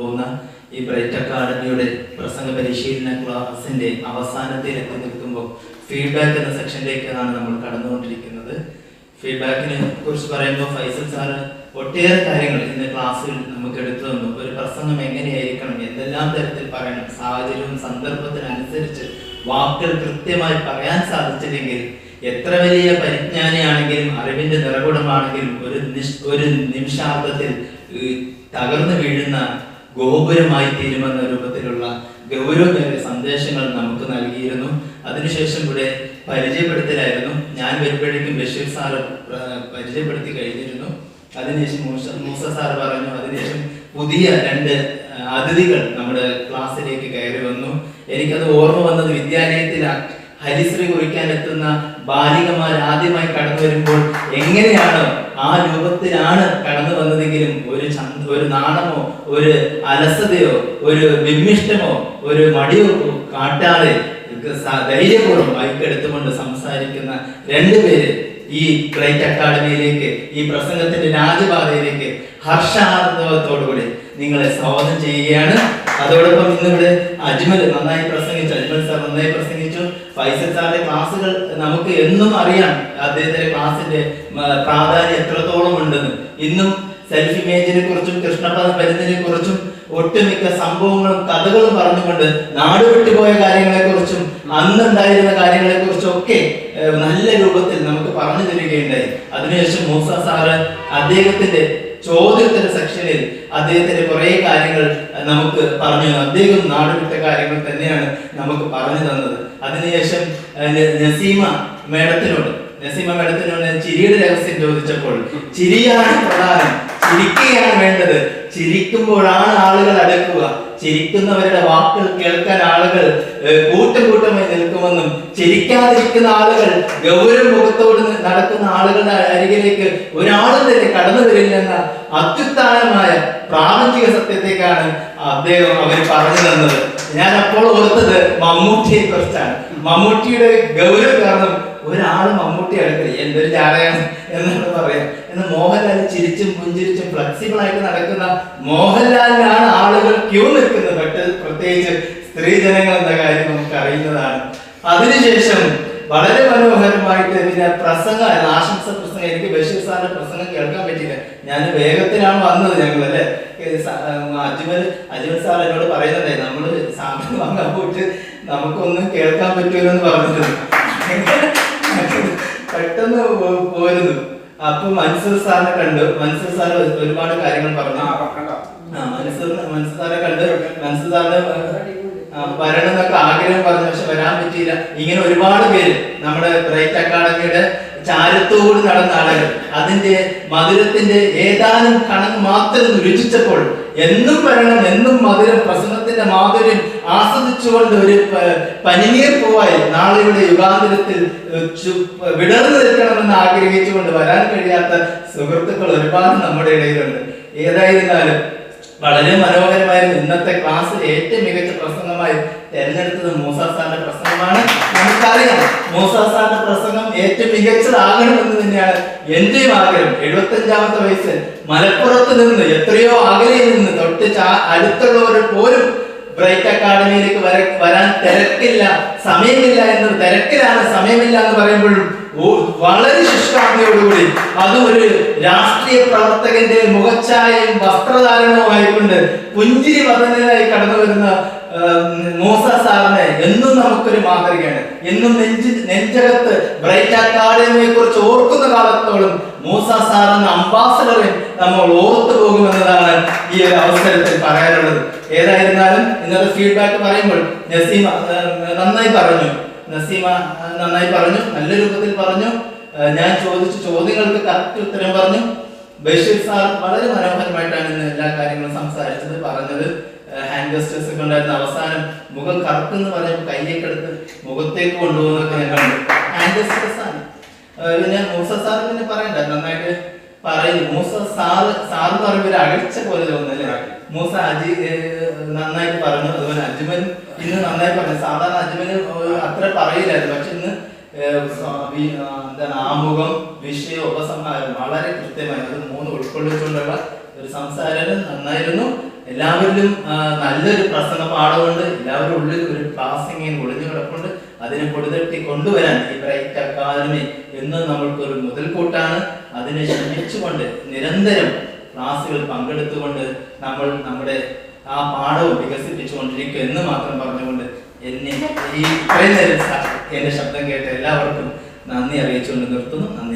പോകുന്ന ഈ ബ്രൈറ്റ് അക്കാഡമിയുടെ പ്രസംഗ പരിശീലന ക്ലാസിന്റെ അവസാനത്തിൽ എത്തി നിൽക്കുമ്പോൾ ഫീഡ്ബാക്ക് എന്ന സെക്ഷനിലേക്കാണ് നമ്മൾ കടന്നുകൊണ്ടിരിക്കുന്നത്. ഫീഡ്ബാക്കിനെ കുറിച്ച് പറയുമ്പോൾ ഫൈസൽ സാറ് ഒട്ടേറെ കാര്യങ്ങൾ ഇന്ന് ക്ലാസ്സിൽ നമുക്ക് എടുത്തു തന്നു. ഒരു പ്രസംഗം എങ്ങനെയായിരിക്കണം എന്തെല്ലാം തരത്തിൽ പറയണം സാഹചര്യവും സന്ദർഭത്തിനനുസരിച്ച് വാക്കുകൾ കൃത്യമായി പറയാൻ സാധിച്ചില്ലെങ്കിൽ എത്ര വലിയ പരിജ്ഞാനിയാണെങ്കിലും അറിവിന്റെ നിറകുടമാണെങ്കിലും ഒരു നിഷ് ഒരു നിമിഷാർത്ഥത്തിൽ തകർന്നു വീഴുന്ന ഗോപുരമായി തീരുമെന്ന രൂപത്തിലുള്ള ഗൗരവമേറിയ സന്ദേശങ്ങൾ നമുക്ക് നൽകിയിരുന്നു. അതിനുശേഷം ഇവിടെ പരിചയപ്പെടുത്തലായിരുന്നു. ഞാൻ വരുമ്പോഴേക്കും ബഷീർ സാറ് പരിചയപ്പെടുത്തി കഴിഞ്ഞിരുന്നു. അതിനുശേഷം മൂസ മൂസ സാർ പറഞ്ഞു അതിനുശേഷം പുതിയ രണ്ട് അതിഥികൾ നമ്മുടെ ക്ലാസ്സിലേക്ക് കയറി വന്നു. എനിക്കത് ഓർമ്മ വന്നത് വിദ്യാലയത്തിൽ ഹരിശ്രീ കുറിക്കാൻ എത്തുന്ന ബാലികമാർ ആദ്യമായി കടന്നു വരുമ്പോൾ എങ്ങനെയാണ് ആ രൂപത്തിലാണ് കടന്നു വന്നതെങ്കിലും ഒരു ചന്ത ഒരു നാണമോ ഒരു അലസതയോ ഒരു വിമ്മിഷ്ടമോ ഒരു മടിയോ കാട്ടാതെ ധൈര്യപൂർവം ബൈക്കെടുത്തുകൊണ്ട് സംസാരിക്കുന്ന രണ്ടുപേര് ഈ ഗ്രേറ്റ് അക്കാഡമിയിലേക്ക് ഈ പ്രസംഗത്തിന്റെ രാജപാതയിലേക്ക് ഹർഷാർദ്ദവത്തോടുകൂടി നിങ്ങളെ സ്വാഗതം ചെയ്യുകയാണ്. അതോടൊപ്പം ഇന്നിവിടെ അജ്മൽ നന്നായി പ്രസംഗിച്ചു. അജ്മൽ സാർ നന്നായി പ്രസംഗിച്ചു. ഫൈസൽ സാറിന്റെ ക്ലാസ്സുകൾ നമുക്ക് എന്നും അറിയാം. അദ്ദേഹത്തിന്റെ ക്ലാസിന്റെ പ്രാധാന്യം എത്രത്തോളം ഉണ്ടെന്ന്. ഇന്നും സെൽഫ് ഇമേജിനെ കുറിച്ചും കൃഷ്ണപദ വരുന്നതിനെ കുറിച്ചും ഒട്ടുമിക്ക സംഭവങ്ങളും കഥകളും പറഞ്ഞുകൊണ്ട് നാട് വിട്ടുപോയ കാര്യങ്ങളെ കുറിച്ചും അന്നുണ്ടായിരുന്ന കാര്യങ്ങളെ കുറിച്ചും ഒക്കെ നല്ല രൂപത്തിൽ നമുക്ക് പറഞ്ഞു തരികയുണ്ടായി. അതിനുശേഷം മൂസ സാറ് അദ്ദേഹത്തിന്റെ ചോദ്യോത്തര സെക്ഷനിൽ അദ്ദേഹത്തിന്റെ കുറെ കാര്യങ്ങൾ നമുക്ക് പറഞ്ഞു. അദ്ദേഹം നാടുവിട്ട കാര്യങ്ങൾ തന്നെയാണ് നമുക്ക് പറഞ്ഞു തന്നത്. അതിനുശേഷം നസീമ മേഡത്തിനോട് നസീമ മേഡത്തിനോട് ഞാൻ ചിരിയുടെ രഹസ്യം ചോദിച്ചപ്പോൾ ചിരിയാണ് പ്രധാനം. ചിരിക്കുകയാണ് വേണ്ടത്. ചിരിക്കുമ്പോഴാണ് ആളുകൾ അടുക്കുക. ചിരിക്കുന്നവരുടെ വാക്കുകൾ കേൾക്കാൻ ആളുകൾ കൂട്ടുകൂട്ടമായി കൂട്ടം കൂട്ടമായി നിൽക്കുമെന്നും ചിരിക്കാതിരിക്കുന്ന ആളുകൾ ഗൗരവ മുഖത്തോട് നടക്കുന്ന ആളുകളുടെ അരികിലേക്ക് ഒരാളും തന്നെ കടന്നു വരില്ലെന്ന അത്യുത്താനമായ പ്രാപഞ്ചിക സത്യത്തേക്കാണ് അദ്ദേഹം അവർ പറഞ്ഞു തന്നത്. ഞാൻ അപ്പോൾ ഓർത്തത് മമ്മൂട്ടിയെ കുറിച്ചാണ്. മമ്മൂട്ടിയുടെ ഗൗരവ കാരണം ഒരാൾ മമ്മൂട്ടി അടുക്കൽ എന്തൊരു ചാടയാണ് എന്നാണ് പറയാം. എന്ന് മോഹൻലാൽ ചിരിച്ചും പുഞ്ചിരിച്ചും ഫ്ലെക്സിബിൾ ആയിട്ട് നടക്കുന്ന മോഹൻലാലിനാണ് ആളുകൾ ക്യൂ നിൽക്കുന്നത്. പക്ഷേ പ്രത്യേകിച്ച് സ്ത്രീജനങ്ങൾ എന്ന കാര്യം നമുക്ക് അറിയുന്നതാണ്. അതിനുശേഷം വളരെ മനോഹരമായിട്ട് പിന്നെ പ്രസംഗം ആശംസ പ്രസംഗം. എനിക്ക് ബഷീർ സാറിന്റെ പ്രസംഗം കേൾക്കാൻ പറ്റില്ല ഞാൻ വേഗത്തിലാണ് വന്നത് ഞങ്ങൾ അല്ലെ? അജ്മൽ അജ്മൽ സാർ എന്നോട് പറയുന്നതേ നമ്മൾ സാമ്പിൾ വാങ്ങാൻ പോയിട്ട് നമുക്കൊന്നും കേൾക്കാൻ പറ്റുമല്ലോ എന്ന് പറഞ്ഞിട്ടുണ്ട്. പെട്ടെന്ന് പോരുന്നു. അപ്പൊ മൻസൂർ സാറിനെ കണ്ടു. മൻസൂർ സാർ ഒരുപാട് കാര്യങ്ങൾ പറഞ്ഞു. ആ, മൻസൂർ മൻസൂർ സാറെ കണ്ട്. മൻസൂർ സാറിന് വരണം എന്നൊക്കെ ആഗ്രഹം പറഞ്ഞു. പക്ഷെ വരാൻ പറ്റിയില്ല. ഇങ്ങനെ ഒരുപാട് പേര്. നമ്മുടെ ബ്രൈറ്റ് അക്കാഡമിയുടെ ചാരത്തോട് നടന്ന ആളുകൾ അതിന്റെ മധുരത്തിന്റെ ഏതാനും കണങ്ങ് മാത്രം രുചിച്ചപ്പോൾ എന്നും വരണം എന്നും മധുരം പ്രസംഗത്തിന്റെ മാധുര്യം ആസ്വദിച്ചുകൊണ്ട് ഒരു പനിനീർ പൂവായി നാളെയുടെ യുഗാന്തരത്തിൽ വിടർന്നു നിൽക്കണമെന്ന് ആഗ്രഹിച്ചുകൊണ്ട് വരാൻ കഴിയാത്ത സുഹൃത്തുക്കൾ ഒരുപാട് നമ്മുടെ ഇടയിലുണ്ട്. ഏതായിരുന്നാലും വളരെ മനോഹരമായിരുന്നു ഇന്നത്തെ ക്ലാസ് ഏറ്റവും മികച്ച പ്രസംഗമായി തെരഞ്ഞെടുത്തത് മൂസ സാറിന്റെ പ്രസംഗമാണ്. നമുക്കറിയാം മൂസ സാറിന്റെ പ്രസംഗം ഏറ്റവും മികച്ചതാകണമെന്ന് തന്നെയാണ് എന്റെയും ആഗ്രഹം. എഴുപത്തഞ്ചാമത്തെ വയസ്സിൽ മലപ്പുറത്ത് നിന്ന് എത്രയോ അകലെ നിന്ന് തൊട്ട് അടുത്തുള്ളവർ പോലും ബ്രൈറ്റ് അക്കാഡമിയിലേക്ക് വര വരാൻ തിരക്കില്ല സമയമില്ല എന്ന് തിരക്കിലാണ് സമയമില്ല എന്ന് പറയുമ്പോഴും വളരെ ശുഷ്കാന്തിയോടുകൂടി അത് ഒരു രാഷ്ട്രീയ പ്രവർത്തകന്റെ മുഖച്ഛായയും വസ്ത്രധാരണവും ആയിക്കൊണ്ട് പുഞ്ചിരി വർണനായി കടന്നു വരുന്ന മൂസ സാറിനെ എന്നും നമുക്കൊരു മാതൃകയാണ്. എന്നും നെഞ്ച് നെഞ്ചകത്ത് ബ്രൈറ്റ് അക്കാഡമിയെ കുറിച്ച് ഓർക്കുന്ന കാലത്തോളം മൂസ സാർ അംബാസഡറെ നമ്മൾ ഓർത്തു പോകുമെന്നതാണ് ഈ ഒരു അവസരത്തിൽ പറയാനുള്ളത്. ഏതായിരുന്നാലും ഇന്നത്തെ ഫീഡ്ബാക്ക് പറയുമ്പോൾ നസീമ നന്നായി പറഞ്ഞു. നസീമ നന്നായി പറഞ്ഞു. നല്ല രൂപത്തിൽ പറഞ്ഞു. ഞാൻ ചോദിച്ച ചോദ്യങ്ങൾക്ക് കറക്റ്റ് ഉത്തരം പറഞ്ഞു ബഷീർ സാർ വളരെ മനോഹരമായിട്ടാണ് ഇന്ന് എല്ലാ കാര്യങ്ങളും സംസാരിച്ചത് പറഞ്ഞത്. ഹാൻഡ് ഗസ്റ്റേഴ്സ് ഒക്കെ ഉണ്ടായിരുന്ന അവസാനം മുഖം കറുത്തെന്ന് പറഞ്ഞപ്പോൾ കയ്യൊക്കെ എടുത്ത് മുഖത്തേക്ക് കൊണ്ടുപോകുന്നൊക്കെ ഞാൻ കണ്ടു. ഹാൻഡ് ഗസ്റ്റേഴ്സ് ആണ്. പിന്നെ മൂസ സാർ പിന്നെ പറയണ്ട നന്നായിട്ട് പറയുന്നു. മൂസ സാർ സാർ എന്ന് പറയുമ്പോൾ ഒരു അകൽച്ച പോലെ തോന്നുന്നല്ലേ? മൂസ അജി നന്നായിട്ട് പറഞ്ഞു. അതുപോലെ അജ്മൻ ഇന്ന് നന്നായി പറഞ്ഞു. സാധാരണ അജ്മന് അത്ര പറയില്ലായിരുന്നു. പക്ഷെ ഇന്ന് എന്താണ് ആമുഖം വിഷയ ഉപസംഹാരം വളരെ കൃത്യമായി അത് മൂന്ന് ഉൾക്കൊള്ളിച്ചുകൊണ്ടുള്ള ഒരു സംസാരം നന്നായിരുന്നു. എല്ലാവരിലും നല്ലൊരു പ്രസംഗ പാഠമുണ്ട്. എല്ലാവരും ഉള്ളിൽ ഒരു ക്ലാസ് ഒളിഞ്ഞു കിടപ്പുണ്ട്. അതിനെ പൊടിതട്ടി കൊണ്ടുവരാൻ ഈ ബ്രൈറ്റ് അക്കാദമി എന്ന് നമ്മൾക്കൊരു മുതൽക്കൂട്ടാണ്. അതിനെ ശ്രമിച്ചുകൊണ്ട് നിരന്തരം ക്ലാസ്സുകൾ പങ്കെടുത്തുകൊണ്ട് നമ്മൾ നമ്മുടെ ആ പാഠവും വികസിപ്പിച്ചുകൊണ്ടിരിക്കുക എന്ന് മാത്രം പറഞ്ഞുകൊണ്ട് എന്നെ ഈ ഇത്രയും നേരം എന്റെ ശബ്ദം കേട്ട എല്ലാവർക്കും നന്ദി അറിയിച്ചുകൊണ്ട് നിർത്തുന്നു. നന്ദി.